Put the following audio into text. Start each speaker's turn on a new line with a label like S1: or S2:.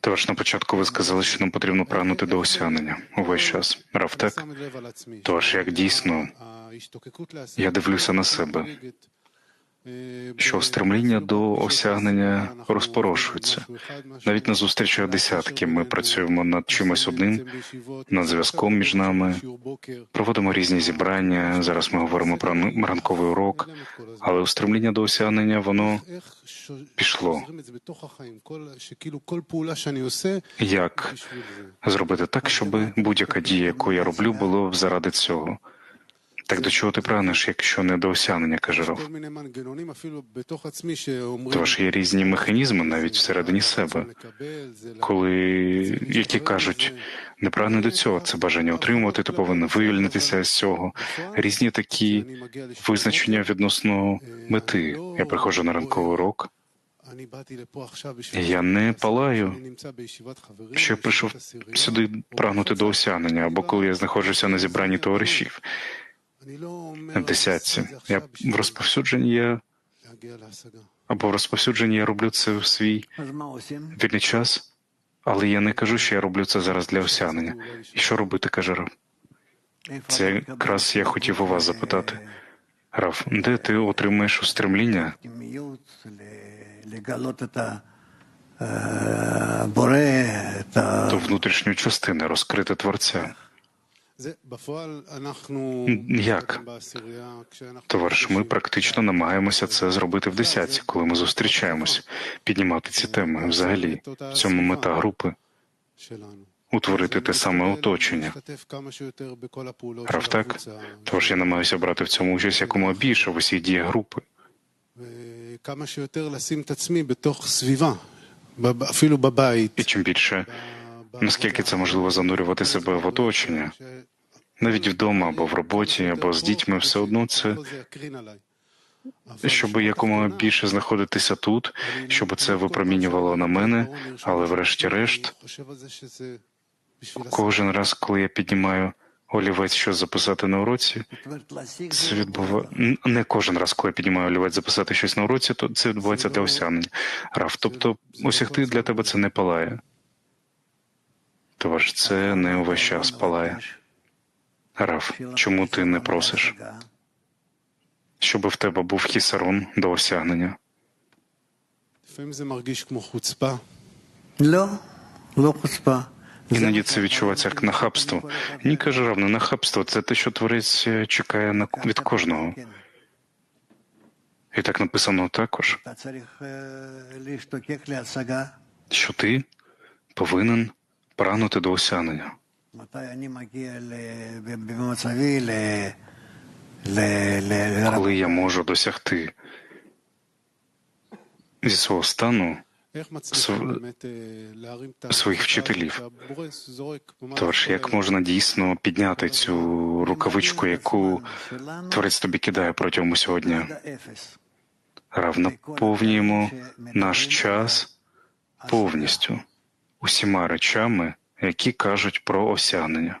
S1: Тож на початку ви сказали, що нам потрібно прагнути до осягнення увесь час. Рав, так? Тож, як дійсно, я дивлюся на себе, що стремління до осягнення розпорошується. Навіть на зустрічах десятки ми працюємо над чимось одним, над зв'язком між нами, проводимо різні зібрання. Зараз ми говоримо про ранковий урок, але устремління до осягнення воно пішло. Як зробити так, щоб будь-яка дія, яку я роблю, було заради цього. Так до чого ти прагнеш, якщо не до осягнення, каже Ров? Тож є різні механізми навіть всередині себе, коли які кажуть, не прагни до цього, це бажання отримувати, ти повинен вивільнитися з цього. Різні такі визначення відносно мети. Я приходжу на ранковий урок. Я не палаю, що я прийшов сюди прагнути до осягнення, або коли я знаходжуся на зібранні товаришів десятці. Я в розповсюдженні я або в розповсюдженні я роблю це в свій вільний час, але я не кажу, що я роблю це зараз для осягнення. І що робити, каже Рав? Це якраз я хотів у вас запитати. Рав, де ти отримаєш устремління? До внутрішньої частини розкрити творця. Як? Товариш, ми практично намагаємося це зробити в десятці, коли ми зустрічаємось, піднімати ці теми взагалі. В цьому мета групи утворити те саме оточення. Прав так? Тож я намагаюся брати в цьому участь якомога більше в усіх діях групи. І чим більше наскільки це можливо занурювати себе в оточення, навіть вдома або в роботі, або з дітьми, все одно це щоб якомога більше знаходитися тут, щоб це випромінювало на мене, але врешті-решт, кожен раз, коли я піднімаю. Олівець що записати на уроці, це відбувається. не кожен раз, коли я піднімаю олівець записати щось на уроці, то це відбувається для осягнення. Раф, тобто осягти для тебе це не палає. Тож це не увесь час палає. Раф, чому ти не просиш? Щоби в тебе був хісарон до осягнення. Іноді це відчувається як нахабство. Ні, каже равно, нахабство це те, що творець чекає від кожного. І так написано також. Що ти повинен прагнути до осягнення. Коли я можу досягти зі свого стану своїх вчителів, Тож, як можна дійсно підняти цю рукавичку, яку творець тобі кидає протягом усього дня? Равно наш час повністю усіма речами, які кажуть про осягнення.